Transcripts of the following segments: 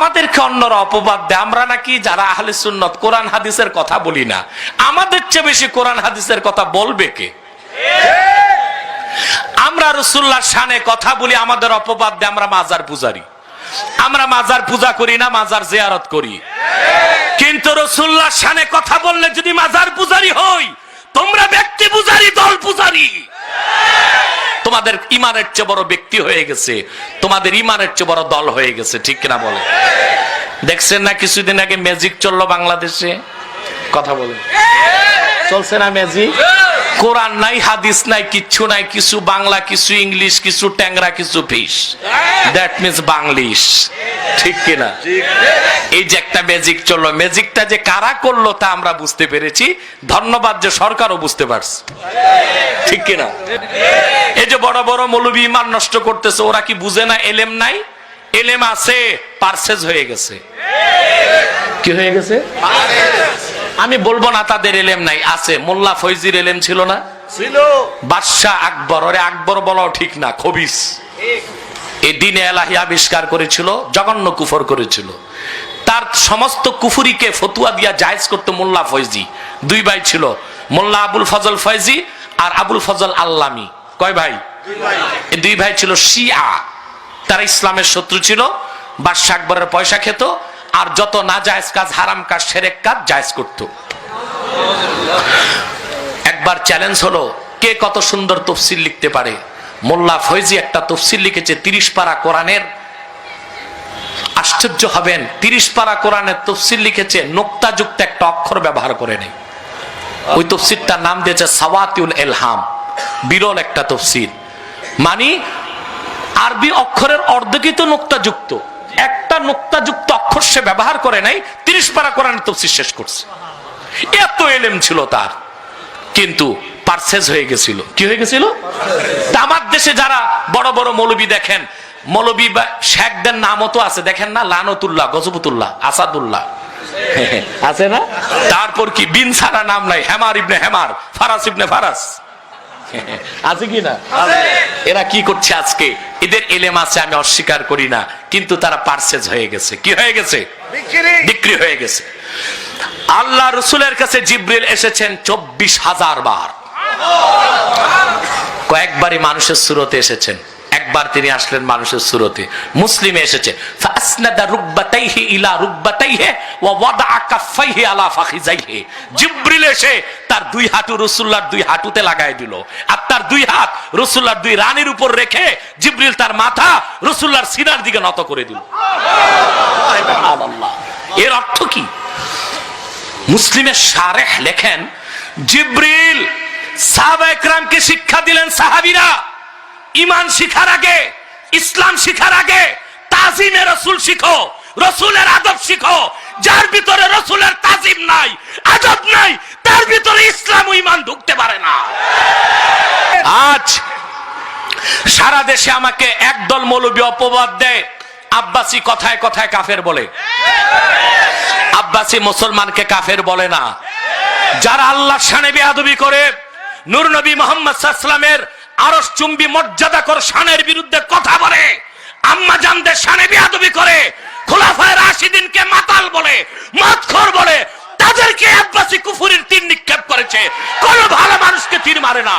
আমাদেরকে অন্যরা অপবাদ দেয়। আমরা নাকি যারা আহলে সুন্নত, কোরআন হাদিসের কথা বলি না। আমাদের চেয়ে বেশি কোরআন হাদিসের কথা বলবে কে? আমরা রসুল্লাহ শানে কথা বলি, আমাদের অপবাদ দেয়, আমরা মাজার পূজারি। আমরা মাজার পূজা করি না, মাজার জিয়ারত করি। কিন্তু রসুল্লাহ শানে কথা বললে যদি মাজার পূজারি হই তোমরা ব্যক্তি পূজারি দল পূজারি তোমাদের ইমানের চেয়ে বড় ব্যক্তি হয়ে গেছে। তোমাদের ইমানের চেয়ে বড় দল হয়ে গেছে, ঠিক কিনা বলে? দেখছেন না কিছুদিন আগে ম্যাজিক চলল বাংলাদেশে? কথা বলে চলছে না ম্যাজিক কোরআন নাই হাদিস নাই কিচ্ছু নাই কিছু বাংলা কিছু ইংলিশ কিছু ট্যাংরা কিছু ফিস দ্যাট মিনস বাংলিশ। ঠিক কিনা? এই যে একটা ম্যাজিক চলল। ম্যাজিকটা যে কারা করল তা আমরা বুঝতে পেরেছি। ধন্যবাদ যে সরকারও বুঝতে পারছে। ঠিক কিনা? এই যে বড় বড় মৌলবী ইমান নষ্ট করতেছে ওরা কি বুঝে না এলেম নাই? এলেম আছে পার্সেজ হয়ে গেছে। কি হয়ে গেছে? আমি বলব না তাদের এলেম নাই আছে। মোল্লা ফৈজির এলেম ছিল না? ছিল। বাদশাহ আকবর ওরে আকবর বলাও ঠিক না খবিস। এই দিনে এলাহি আবিষ্কার করেছিল জঘন্য কুফর করেছিল। তার সমস্ত কুফুরিকে ফতুয়া দিয়া জায়েজ করতো মোল্লা ফৈজি। দুই ভাই ছিল মোল্লা আবুল ফজল ফৈজি আর আবুল ফজল আল্লামি। কয় ভাই? দুই ভাই ছিল শিয়া। তারা ইসলামের শত্রু ছিল বাদশাহ আকবরের পয়সা খেত আর যত না জায়েজ কাজ, হারাম কাজ, সেরেক কাজ জায়েজ করতো। একবার চ্যালেঞ্জ হলো, কে কত সুন্দর তফসিল লিখতে পারে? মোল্লা ফৈজি একটা তফসিল লিখেছে, তিরিশ পারা কোরআনের। আশ্চর্য হবেন, তিরিশ পারা কোরআনের তফসিল লিখেছে, নোক্তাযুক্ত একটা অক্ষর ব্যবহার করে নেই। ওই তফসিরটার নাম দিয়েছে সাওয়াতিউল এলহাম, বিরল একটা তফসির মানে আরবি অক্ষরের অর্ধেকই তো নোক্তাযুক্ত, একটা নোক্তাযুক্ত অক্ষর সে ব্যবহার করে নাই তিরিশ পারা কোরআনের তফসির শেষ করছে। এত এলেম ছিল তার। কিন্তু পারসেজ হয়ে গেছিল। কি হয়ে গেছিল? আমার দেশে যারা বড় বড় মৌলবী দেখেন মৌলবী বা শেখদের নামও তো আছে। দেখেন না লানতুল্লাহ গজবতুল্লাহ আসাদুল্লাহ। আছে না? তারপর কি? বিন সারা নাম নাই হেমার ইবনে হেমার ফারাস ইবনে ফারাস। আছে কি না? এরা কি করছে আজকে? এদের এলেম আছে আমি অস্বীকার করি না। কিন্তু তারা পার্সেজ হয়ে গেছে। কি হয়ে গেছে? বিক্রি। বিক্রি হয়ে গেছে। আল্লাহ রসুলের কাছে জিব্রিল এসেছেন চব্বিশ হাজার বার। কয়েকবারই মানুষের সুরতে এসেছেন। একবার তিনি আসলেন মানুষের সুরতে। মুসলিমে এসেছে তার দুই হাঁটু রাসূলুল্লাহর দুই হাঁটুতে লাগায় দিল। আর তার দুই হাত রাসূলুল্লাহর দুই রানীর উপর রেখে জিবরিল তার মাথা রাসূলুল্লাহর সিনার দিকে নত করে দিল। এর অর্থ কি? মুসলিমের শারেহ লেখেন, জিব্রিল সাহাবা একরামকে শিক্ষা দিলেন সাহাবিরা। ইমান শিখার আগে, ইসলাম শিখার আগে তাজিমে রসুল শিখো, রসুলের আদব শিখো। যার ভিতরে রসুলের তাজিম নাই, আদব নাই, তার ভিতরে ইসলাম ও ইমান ঢুকতে পারে না। আজ সারা দেশে আমাকে একদল মৌলবী অপবাদ দেয়, আব্বাসি কথায় কথায় কাফের বলে। আব্বাসি মুসলমানকে কাফের বলে না। যারা আল্লাহ শানে বেয়াদবি করে, নূর নবী মোহাম্মদ সাল্লামের আরস চুম্বি মর্যাদা কর শানের বিরুদ্ধে কথা বলে আম্মা জানদের শানে বিয়াদবি করে খোলাফায় রাশিদিনকে মাতাল বলে মদখর বলে তাদেরকে আব্বাসি কুফুরির তীর নিক্ষেপ করেছে। কোন ভালো মানুষকে তীর মারে না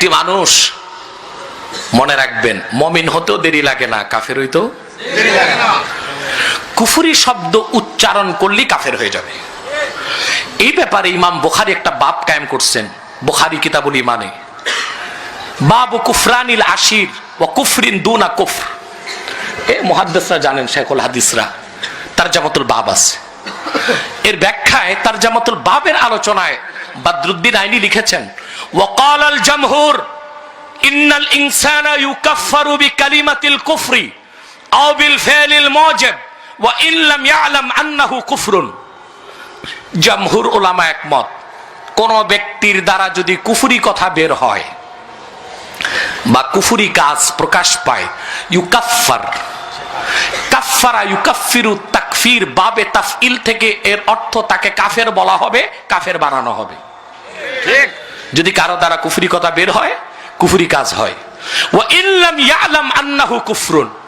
একটি মানুষ মনে রাখবেন, মমিন হতেও দেরি লাগে না, কাফের হইতো কুফুরি শব্দ উচ্চারণ করলেই কাফের হয়ে যাবে। এই ব্যাপারে ইমাম বোখারি একটা বাপ কায়েম করছেন, বুখারি কিতাবুল ইমানে বাবু কুফরানিল আশির ও কুফরিন দুনা কুফর। এ মুহাদ্দিসরা জানেন শেখুল হাদিসরা, তার জামাতুল বাব আছে। এর ব্যাখ্যায় তার জামাতুল বাবের আলোচনায় বাদরুদ্দিন আইনি লিখেছেন ওয়াকাল আল জামহুর, ইন্নাল ইনসানা ইউকাফফারু বিকালিমাতিল কুফরি, আও বিল ফি'লিল মুজিব ওয়া ইন লাম ইয়ালাম আন্নাহু কুফরুন। জামহুর ওলামা একমত, কোন ব্যক্তির দ্বারা যদি কুফরি কথা বের হয় বা কুফুরি কাজ প্রকাশ পায় ইউকাফার কাফারা ইউকাফিরু তাকফির বাবে তাফইল থেকে এর অর্থ তাকে কাফের বলা হবে কাফের বানানো হবে। ঠিক। যদি কারও দ্বারা কুফরি কথা বের হয় কুফরি কাজ হয়।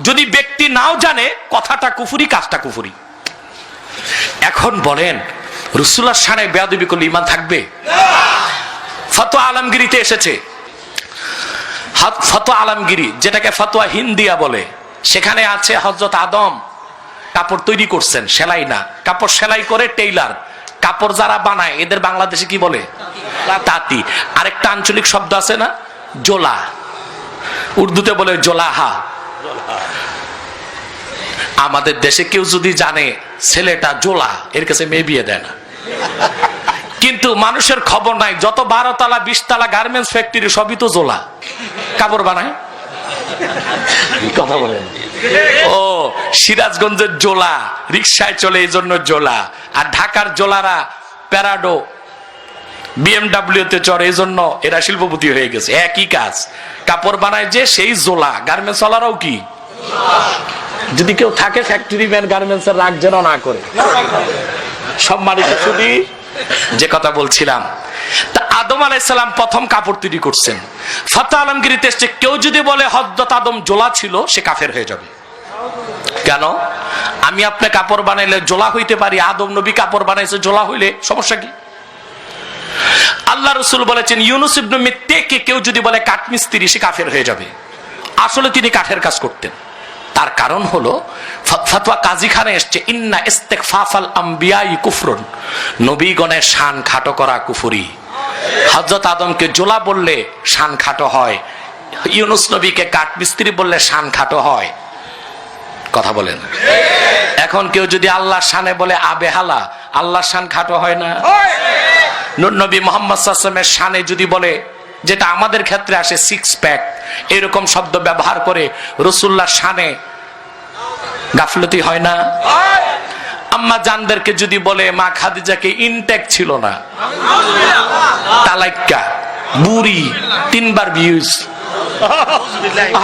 যদি ব্যক্তি নাও জানে কথাটা কুফরি কাজটা কুফরি। এখন বলেন রসুল্লাহ সানে বেয়াদবি করলে ইমান থাকবে? ফতোয়া আলমগিরিতে এসেছে। ফতোয়া আলমগিরি যেটাকে ফতোয়া হিন্দিয়া বলে সেখানে আছে হজরত আদম। কাপড় তৈরি করছেন, সেলাই না। কাপড় সেলাই করে টেইলার। কাপড় যারা বানায়, এদের বাংলাদেশে কি বলে? তাঁতি। আরেকটা আঞ্চলিক শব্দ আছে না? জোলা। উর্দুতে বলে জোলাহা। আমাদের দেশে কেউ যদি জানে, ছেলেটা জোলা, এর কাছে মেয়ে বিয়ে দেয় না। কিন্তু মানুষের খবর নাই, যত বারো তালা, বিশ তালা গার্মেন্টস ফ্যাক্টরি সবই তো জোলা। কাপড় বানায়? কথা বলেন। ও, সিরাজগঞ্জের জোলা রিক্সায় চলে এই জন্য জোলা। আর ঢাকার জোলারা প্যারাডো বিএমডাব্লিউ তে চড়ে, এই জন্য এরা শিল্পপতি হয়ে গেছে। একই কাজ। কাপড় বানায় যে সেই জোলা। গার্মেন্টস ওয়ালারাও কি? যদি কেউ থাকে ফ্যাক্টরি ম্যান গার্মেন্টস রাগ যেন না করে। সম্মানিত শুধু যে কথা বলছিলাম, তা আদম আলাইসালাম প্রথম কাপড় তৈরি করছেন। ফতা আলমগিরিতে এসছে কেউ যদি বলে হজরত আদম জোলা ছিল, সে কাফের হয়ে যাবে। কেন? আমি আপনি কাপড় বানাইলে জোলা হইতে পারি, আদম নবী কাপড় বানাইছে জোলা হইলে সমস্যা কি? আল্লাহ রসুল বলেছেন, ইউনুস ইবনু মিত্তেকে কেউ যদি বলে কাঠমিস্ত্রি, সে কাফের হয়ে যাবে। আসলে তিনি কাঠের কাজ করতেন। তার কারণ হলো ফতোয়া কাজী খানে এসছে ইন্না ইস্তেকফাফাল আম্বিয়াই কুফরুন। নবীগণের শান খাটো করা কুফুরি। হজরত আদমকে জোলা বললে শান খাটো হয়। ইউনুস নবীকে কাঠমিস্ত্রি বললে শান খাটো হয়। কথা বলেন। এখন কেউ যদি আল্লাহর শানে বলে আবে হালা আল্লাহর শান খাটো হয় না? নবী মোহাম্মদ শানে যদি বলে যেটা আমাদের ক্ষেত্রে আসে সিক্স প্যাক এরকম শব্দ ব্যবহার করে রসুল্লাহ শানে গাফলতি হয় না? আম্মা জানদেরকে যদি বলে, মা খাদিজাকে ইনটেক ছিল না, তালাইক্কা, বুড়ি, তিনবার বিউজ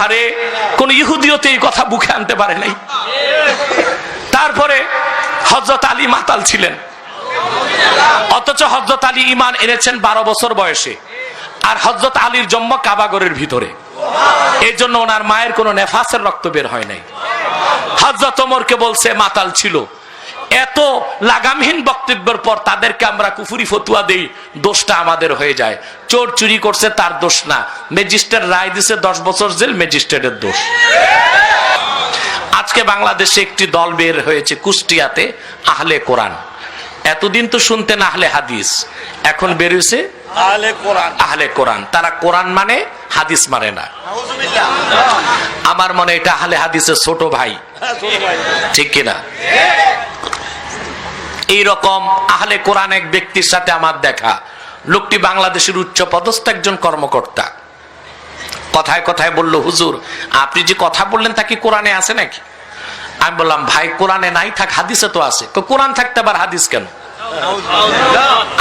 আরে, কোন ইহুদিওতে এই কথা বুকে আনতে পারে নাই। তারপরে হজরত আলী মাতাল ছিলেন। অথচ হজরত আলী ইমান এনেছেন বারো বছর বয়সে। আর হজরত আলীর জন্ম কাবাগরের ভিতরে। এই জন্য ওনার মায়ের কোনো নেফাসের রক্ত বের হয় নাই। হজরত ওমরকে বলছে, মাতাল ছিল। এত লাগামহীন বক্তব্যের পর তাদেরকে আমরা কুফুরি ফতুয়া দেই, দোষটা আমাদের হয়ে যায়। চোর চুরি করছে, তার দোষ না। ম্যাজিস্ট্রেট রায় দিছে, দশ বছর জেল, ম্যাজিস্ট্রেটের দোষ। আজকে বাংলাদেশে একটি দল বের হয়েছে কুষ্টিয়াতে, আহলে কোরআন। এতদিন তো শুনতেন আহলে হাদিস এখন বের হয়েছে আলে কোরআন। আহলে কোরআন। তারা কোরআন মানে হাদিস মানে না। আমার মনে এটা আহলে হাদিসের ছোট ভাই। হ্যাঁ, ছোট ভাই। ঠিক কিনা এইরকম আহলে কোরআন এক ব্যক্তির সাথে আমার দেখা। লোকটি বাংলাদেশের উচ্চ পদস্থ একজন কর্মকর্তা। কথায় কথায় বলল হুজুর আপনি যে কথা বললেন তা কি কোরআনে আছে নাকি? আমি বললাম ভাই কোরআনে নাই থাক হাদিসে তো আছে। তো কোরআন থাকতে আবার হাদিস কেন?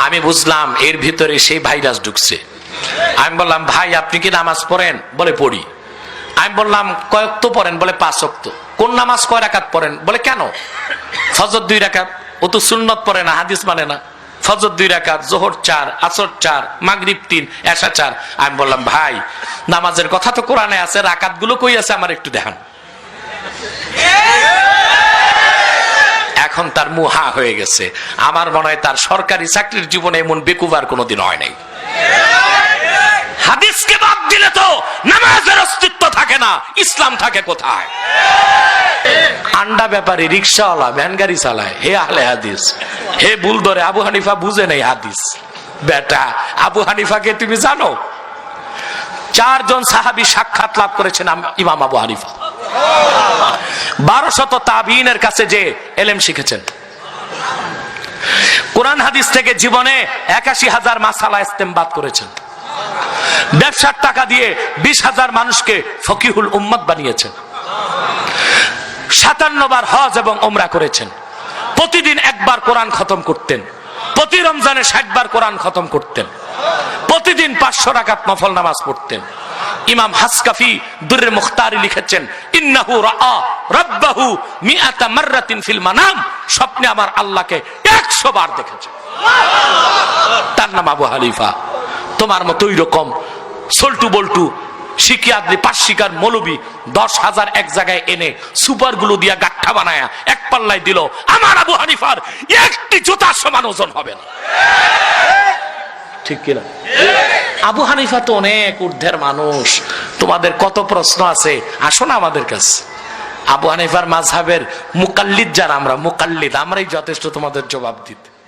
আমি বুঝলাম এর ভিতরে সেই ভাইরাস ঢুকছে। আমি বললাম, ভাই, আপনি কি নামাজ পড়েন? বলে, পড়ি। আমি বললাম, কয়েক তো পড়েন? বলে, পাঁচ অক্ত কোন নামাজ কয় রাকাত পড়েন? বলে, কেন? ফজর দুই রাকাত। ও তো সুন্নত পড়ে না, হাদিস মানে না। ফজর দুই রাকাত, জোহর চার, আসর চার, মাগরিব তিন, এশা চার। আমি বললাম, ভাই, নামাজের কথা তো কোরআনে আছে রাকাতগুলো কই আছে, আমার একটু দেখান। এখন তার মুহা হয়ে গেছে। আমার মনে হয় তার সরকারি চাকরির জীবনে এমন বেকুবার কোনোদিন হয় নাই। হাদিসকে বাদ দিলে তো নামাজের অস্তিত্ব থাকে না, ইসলাম থাকে কোথায়? আন্ডা ব্যাপারে, রিক্সাওয়ালা ভ্যান গাড়ি চালায়। হে আহলে হাদিস, হে ভুল ধরে, আবু হানিফা বুঝে নেই হাদিস। বেটা, আবু হানিফাকে তুমি জানো? চারজন সাহাবি সাক্ষাৎ লাভ করেছেন ইমাম আবু হানিফা। বারো শত তাবিনের কাছে যে এলেম শিখেছেন। কোরআন হাদিস থেকে জীবনে একাশি হাজার মাসালা ইস্তেমবাদ করেছেন। ব্যবসার টাকা দিয়ে বিশ হাজার মানুষকে ফকিহুল উম্মত বানিয়েছেন। সাতান্ন বার হজ এবং ওমরা করেছেন। প্রতিদিন একবার কোরআন খতম করতেন। প্রতি রমজানে ষাট বার কোরআন খতম করতেন। প্রতিদিন পাঁচশো রাকাত নফল নামাজ পড়তেন। ইমাম হাসকাফি দুর্রে মুখতারি লিখেছেন, ইন্নাহু রাব্বাহু মিআতা মাররাতিন ফিল মানাম। স্বপ্নে আমার আল্লাহকে 100 বার দেখেছে। তার নাম আবু হানিফা। তোমার মতো ওই রকম সল্টু বল্টু শিকিয়াদ্রি পাঁচ শিকার মৌলবি, দশ হাজার এক জায়গায় এনে সুপারগুলো দিয়া গাঠা বানায়া এক পাল্লায় দিল, আমার আবু হানিফার একটি জুতার সমান ওজন হবে না। ঠিক কিনা? আবু হানিফা তো অনেক ঊর্ধ্বের মানুষ। তোমাদের কত প্রশ্ন আছে? আসো না আমাদের কাছে। আবু হানিফার মাঝহাবের মুকাল্লিদ যারা, আমরা মুকাল্লিদ, আমরাই যথেষ্ট তোমাদের জবাব দিতে।